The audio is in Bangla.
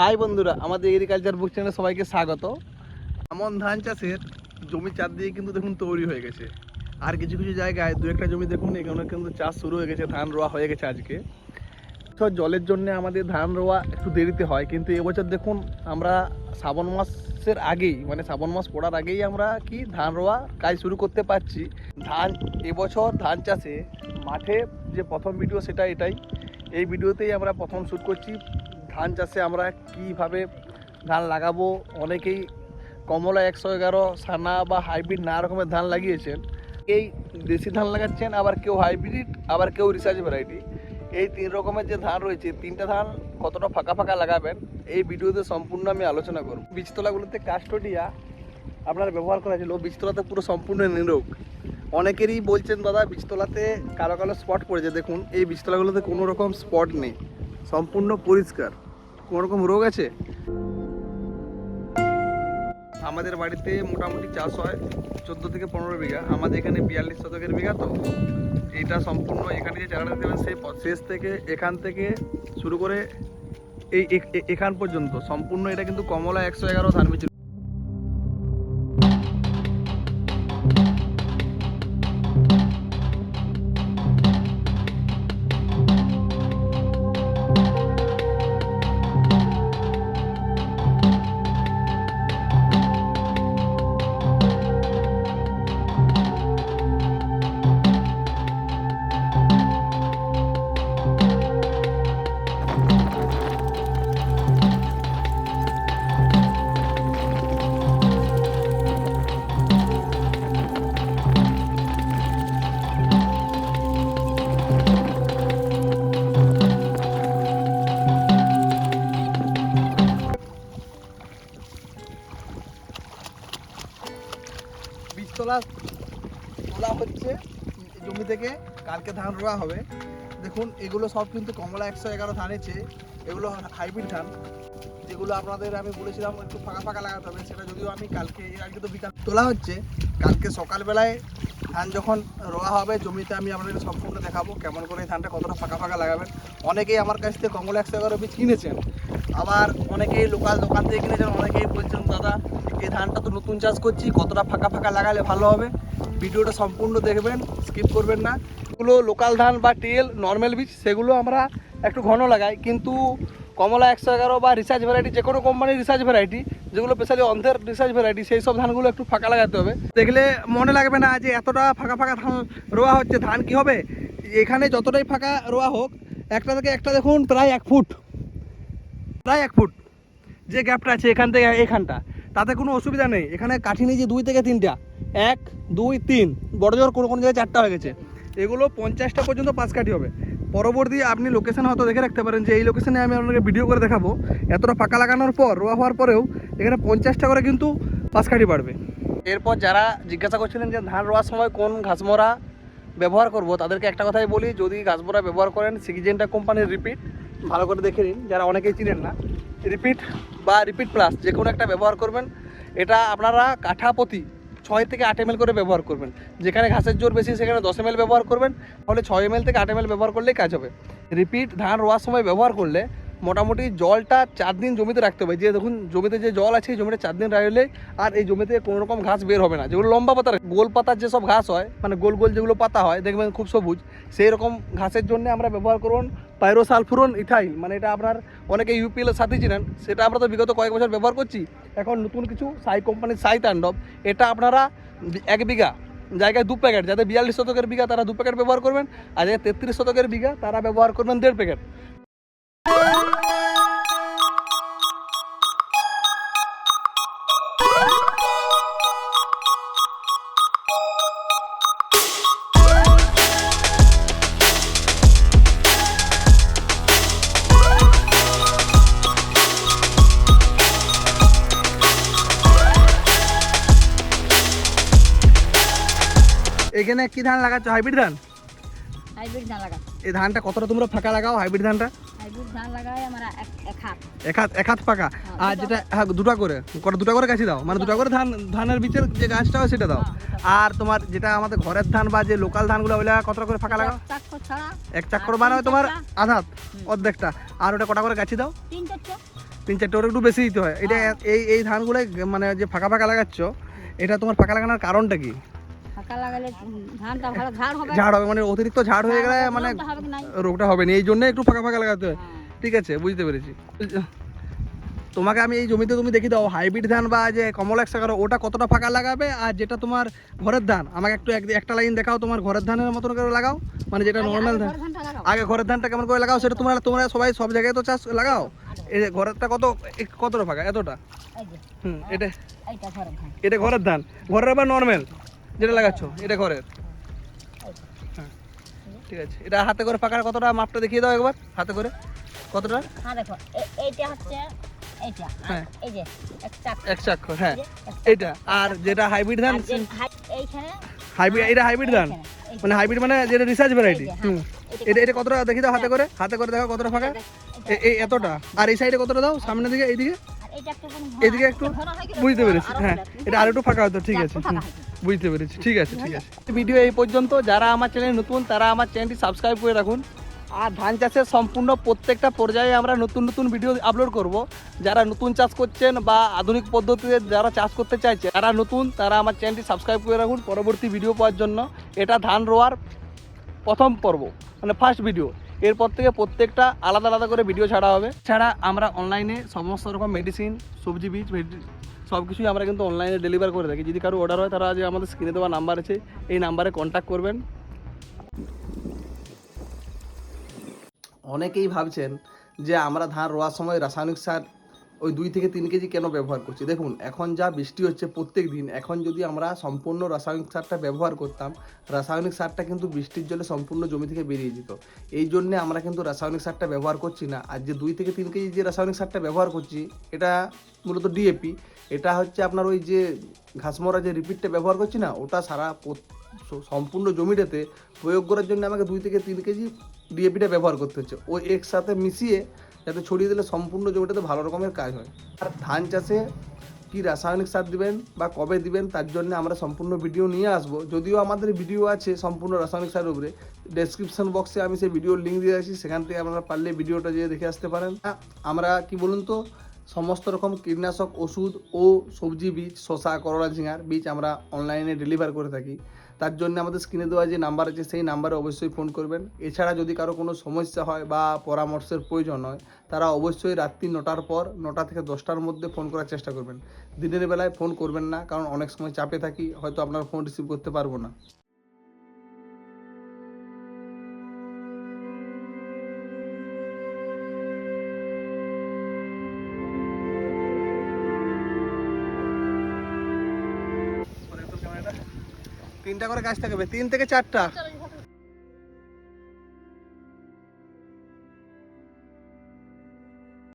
হাই বন্ধুরা, আমাদের এগ্রিকালচার বুক চ্যানেলে সবাইকে স্বাগত। এমন ধান চাষের জমি চার দিয়ে কিন্তু দেখুন তৈরি হয়ে গেছে। আর কিছু কিছু জায়গায় দু একটা জমি দেখুন, এখানে কিন্তু চাষ শুরু হয়ে গেছে, ধান রোয়া হয়ে গেছে আজকে। তো জলের জন্য আমাদের ধান রোয়া একটু দেরিতে হয়, কিন্তু এবছর দেখুন আমরা শ্রাবণ মাসের আগেই মানে শ্রাবণ মাস পড়ার আগেই আমরা কি ধান রোয়া কাজ শুরু করতে পারছি। ধান, এবছর ধান চাষে মাঠে যে প্রথম ভিডিও সেটা এটাই। এই ভিডিওতেই আমরা প্রথম শ্যুট করছি। ধান চাষে আমরা কীভাবে ধান লাগাবো? অনেকেই কমলা একশো এগারো সানা বা হাইব্রিড নানা রকমের ধান লাগিয়েছেন। এই দেশি ধান লাগাচ্ছেন, আবার কেউ হাইব্রিড, আবার কেউ রিসার্চ ভ্যারাইটি এই তিন রকমের যে ধান রয়েছে, তিনটা ধান কতটা ফাঁকা ফাঁকা লাগাবেন, এই ভিডিওতে সম্পূর্ণ আমি আলোচনা করব। বীজতলাগুলোতে কাস্টোডিয়া আপনার ব্যবহার করা ছিল বীজতলাতে পুরো সম্পূর্ণ নিরোগ। অনেকেরই বলছেন, দাদা, বীজতলাতে কালো কালো স্পট পড়েছে। দেখুন, এই বীজতলাগুলোতে কোনো রকম স্পট নেই। সম্পূর্ণ পরিষ্কার। কোনো রকম রোগ আছে? আমাদের বাড়িতে মোটামুটি চাষ হয় চোদ্দ থেকে পনেরো বিঘা। আমাদের এখানে বিয়াল্লিশ শতকের বিঘা তো। এটা সম্পূর্ণ এখানে যে চারাটা দেবেন সেই শেষ থেকে এখান থেকে শুরু করে এই এখান পর্যন্ত সম্পূর্ণ এটা কিন্তু কমলা একশো এগারো ধান বীজতলা তোলা হচ্ছে জমি থেকে। কালকে ধান রোয়া হবে। দেখুন, এগুলো সব কিন্তু কমলা একশো এগারো ধান এছে এগুলো হাইব্রিড ধান। যেগুলো আপনাদের আমি বলেছিলাম, একটু ফাঁকা ফাঁকা লাগাতে হবে। সেটা যদিও আমি কালকে আজকে তো বিকাল তোলা হচ্ছে। কালকে সকালবেলায় ধান যখন রোয়া হবে, জমিতে আমি আপনাদের সম্পূর্ণ দেখাবো, কেমন করে এই ধানটা কতটা ফাঁকা ফাঁকা লাগাবেন। অনেকেই আমার কাছ থেকে কমলা একশো এগারো বীজ কিনেছেন। আবার অনেকেই লোকাল দোকান থেকে কিনেছেন, অনেকেই বলছেন, দাদা, এই ধানটা তো নতুন চাষ করছি, কতটা ফাঁকা ফাঁকা লাগালে ভালো হবে? ভিডিওটা সম্পূর্ণ দেখবেন স্কিপ করবেন না। এগুলো লোকাল ধান বা টিএল নর্মাল বীজ, সেগুলো আমরা একটু ঘন লাগাই, কিন্তু কমলা একশো এগারো বা রিসার্চ ভ্যারাইটি যে কোনো কোম্পানির রিসার্চ ভ্যারাইটি যেগুলো স্পেশালি অন্ধের রিসার্চ ভ্যারাইটি সেই সব ধানগুলো একটু ফাঁকা লাগাতে হবে। দেখলে মনে লাগবে না যে এতটা ফাঁকা ফাঁকা ধান রোয়া হচ্ছে, ধান কি হবে? এখানে যতটাই ফাঁকা রোয়া হোক, একটা থেকে একটা দেখুন, প্রায় এক ফুট। প্রায় এক ফুট। যে গ্যাপটা আছে এখান থেকে এখানটা। তাতে কোনো অসুবিধা নেই। এখানে কাঠি নিয়েছি দুই থেকে তিনটা। এক, দুই, তিন। বড় জোর কোনো কোনো জায়গায় চারটা হয়ে গেছে। এগুলো পঞ্চাশটা পর্যন্ত পাঁচ কাঠি হবে। পরবর্তী আপনি লোকেশন হয়তো দেখে রাখতে পারেন যে এই লোকেশনে আমি আপনাকে ভিডিও করে দেখাবো। এতটা ফাঁকা লাগানোর পর, রোয়া হওয়ার পরেও এখানে পঞ্চাশটা করে কিন্তু পাঁচ কাঠি বাড়বে। এরপর যারা জিজ্ঞাসা করছিলেন যে ধান রোয়ার সময় কোন ঘাসমরা ব্যবহার করব, তাদেরকে একটা কথাই বলি, যদি ঘাসমরা ব্যবহার করেন সিকিজেন্টা কোম্পানির রিপিট ভালো করে দেখে নিন, যারা অনেকেই চিনেন না, রিপিট বা রিপিট প্লাস, যে কোনো একটা ব্যবহার করবেন। এটা আপনারা কাঠাপতি ছয় থেকে আট এমএল করে ব্যবহার করবেন। যেখানে ঘাসের জোর বেশি, সেখানে দশ এমএল ব্যবহার করবেন। ফলে ছয় এমএল থেকে আট এমএল ব্যবহার করলেই কাজ হবে। রিপিট ধান রোয়ার সময় ব্যবহার করলে মোটামুটি জলটা চার দিন জমিতে রাখতে হবে। যে দেখুন, জমিতে যে জল আছে জমিতে চার দিন রাখলে আর এই জমিতে কোনো রকম ঘাস বের হবে না। যেগুলো লম্বা পাতার গোল পাতার যেসব ঘাস হয় মানে গোল গোল যেগুলো পাতা হয়, দেখবেন খুব সবুজ, সেই রকম ঘাসের জন্য আমরা ব্যবহার করুন পাইরোসালফুরন ইথাইল। মানে এটা আপনার অনেকে ইউপিএলের সাথে চিনেন, সেটা আমরা তো বিগত কয়েক বছর ব্যবহার করছি। এখন নতুন কিছু সাই কোম্পানির সাই তাণ্ডব, এটা আপনারা এক বিঘা জায়গায় দু প্যাকেট যাদের বিয়াল্লিশ শতকের বিঘা তারা দু প্যাকেট ব্যবহার করবেন, আর যাদের তেত্রিশ শতকের বিঘা তারা ব্যবহার করবেন দেড় প্যাকেট। এখানে কি ধান লাগাচ্ছ? হাইব্রিড ধান? হাইব্রিড ধান লাগা এই ধানটা কতটা তোমরা ফাঁকা লাগাও হাইব্রিড ধানটা? হাইব্রিড ধান লাগাই আমরা এক হাত। এক হাত এক হাত ফাঁকা? হ্যাঁ, আর যেটা হ্যাঁ দুটা করে। কটা দুটা করে গাছি দাও। মানে দুটা করে ধান ধানের বীজের যে গাছটা হয় সেটা দাও। হ্যাঁ, আর তোমার যেটা আমাদের ঘরের ধান বা যে লোকাল ধানগুলো ওইটা কতটা করে ফাঁকা লাগাও? এক চাক্কর ছাড়া এক চাক্কর আর মানে তোমার। আধাত অর্ধেকটা। আর ওটা কটা করে গাছি দাও? তিন চারটে। তিন চারটে ওর একটু বেশি দিতে হয়। এটা এই এই ধানগুলো মানে যে ফাঁকা ফাঁকা লাগাচ্ছ এটা তোমার ফাঁকা লাগানোর কারণটা কি? ফাঁকা লাগালে ধানটা ভালো ঝাড় হবে। ঝাড় হবে মানে অতিরিক্ত ঝাড় হয়ে গেলে মানে রোগটা হবে না। এই জন্য একটু ফাঁকা ফাঁকা লাগাতে হয়। হ্যাঁ। ঠিক আছে বুঝতে পেরেছি। তোমাকে আমি এই জমিতে তুমি দেখি দাও হাইব্রিড ধান বা যে কমল একশো এগারো ওটা কতটা ফাঁকা লাগাবে আর যেটা তোমার ঘরের ধান? আমাকে একটু এক- একটা লাইন দেখাও তোমার ঘরের ধানের মতন করে লাগাও। মানে যেটা নর্মাল ধান। আগে ঘরের ধানটা কেমন করে লাগাও সেটা তোমরা তোমরা সবাই সব জায়গায় তো চাষ লাগাও। এই যে ঘরেরটা কত কতটা ফাঁকা? এতটা? হুম এটা এটা ঘরের ধান। ঘরের আবার নর্মাল যেটা লাগাচ্ছ এটা ঘরের। হ্যাঁ ঠিক আছে। এটা হাতে করে ফাঁকার কতটা মাপটা দেখিয়ে দাও একবার হাতে করে। কতটা? হ্যাঁ দেখো এইটা হচ্ছে এইটা হ্যাঁ। এই যে এক চাক্ষর হ্যাঁ। এটা আর যেটা হাইব্রিড ধান? এইখানে হাইব্রিড এটা হাইব্রিড ধান? মানে হাইব্রিড মানে যেটা রিসার্চ ভ্যারাইটি যে, হ্যাঁ, হুম এটা এটা কতটা? দেখি দাও হাতে করে। হাতে করে দেখো কতটা ফাঁকা। এই এতটা। আর এই সাইডে কতটা দাও? সামনের দিকে এইদিকে? এদিকে একটু বুঝতে পেরেছি। হ্যাঁ এটা আর একটু ফাঁকা হতো ঠিক আছে। বুঝতে পেরেছি। ঠিক আছে ঠিক আছে। ভিডিও এই পর্যন্ত। যারা আমার চ্যানেল নতুন, তারা আমার চ্যানেলটি সাবস্ক্রাইব করে রাখুন। আর ধান চাষের সম্পূর্ণ প্রত্যেকটা পর্যায়ে আমরা নতুন নতুন ভিডিও আপলোড করব। যারা নতুন চাষ করছেন বা আধুনিক পদ্ধতিতে যারা চাষ করতে চাইছে যারা নতুন, তারা আমার চ্যানেলটি সাবস্ক্রাইব করে রাখুন পরবর্তী ভিডিও পাওয়ার জন্য। এটা ধান রোয়ার প্রথম পর্ব মানে ফার্স্ট ভিডিও এরপর থেকে প্রত্যেকটা আলাদা আলাদা করে ভিডিও ছাড়া হবে। ছাড়া আমরা অনলাইনে সমস্ত রকম মেডিসিন সবজি বীজ সব কিছুই আমরা কিন্তু অনলাইনে ডেলিভার করে থাকি। যদি কারও অর্ডার হয়, তারা আজ আমাদের স্ক্রিনে দেওয়া নাম্বার আছে, এই নাম্বারে কন্ট্যাক্ট করবেন। অনেকেই ভাবছেন যে আমরা ধান রোয়ার সময় রাসায়নিক সার ওই দুই থেকে তিন কেজি কেন ব্যবহার করছি? দেখুন, এখন যা বৃষ্টি হচ্ছে প্রত্যেক দিন, এখন যদি আমরা সম্পূর্ণ রাসায়নিক সারটা ব্যবহার করতাম, রাসায়নিক সারটা কিন্তু বৃষ্টির জলে সম্পূর্ণ জমি থেকে বেরিয়ে যেত। এই জন্যে আমরা কিন্তু রাসায়নিক সারটা ব্যবহার করছি না। আর যে দুই থেকে তিন কেজি যে রাসায়নিক সারটা ব্যবহার করছি, এটা মূলত ডিএপি। এটা হচ্ছে আপনার ওই যে ঘাসমরা যে রিপিটটা ব্যবহার করছি না, ওটা সারা সম্পূর্ণ জমিটাতে প্রয়োগ করার জন্য আমাকে দুই থেকে তিন কেজি ডিএপিটা ব্যবহার করতে হচ্ছে। ওই একসাথে মিশিয়ে যাতে ছড়িয়ে দিলে সম্পূর্ণ জমিটাতে ভালো রকমের কাজ হয়। আর ধান চাষে কি রাসায়নিক সার দিবেন বা কবে দিবেন, তার জন্য আমরা সম্পূর্ণ ভিডিও নিয়ে আসব। যদিও আমাদের ভিডিও আছে সম্পূর্ণ রাসায়নিক সারের উপরে। ডেসক্রিপশন বক্সে আমি সেই ভিডিওর লিঙ্ক দিয়ে আছি সেখান থেকে আপনারা পারলে ভিডিওটা যেয়ে দেখে আসতে পারেন। আমরা কি বলুন তো, সমস্ত রকম কীটনাশক, ওষুধ ও সবজি বীজ, শসা, করলা, ঝিঙার বীজ আমরা অনলাইনে ডেলিভার করে থাকি। তার জন্য আমাদের স্ক্রিনে দেওয়া যে নাম্বার আছে, সেই নাম্বারে অবশ্যই ফোন করবেন। এছাড়া যদি কারও কোনো সমস্যা হয় বা পরামর্শের প্রয়োজন হয়, তারা অবশ্যই রাত্রি নটার পর নটা থেকে দশটার মধ্যে ফোন করার চেষ্টা করবেন। দিনের বেলায় ফোন করবেন না, কারণ অনেক সময় চাপে থাকি, হয়তো আপনার ফোন রিসিভ করতে পারব না। তিনটা করে গাছ থাকবে তিন থেকে চারটা।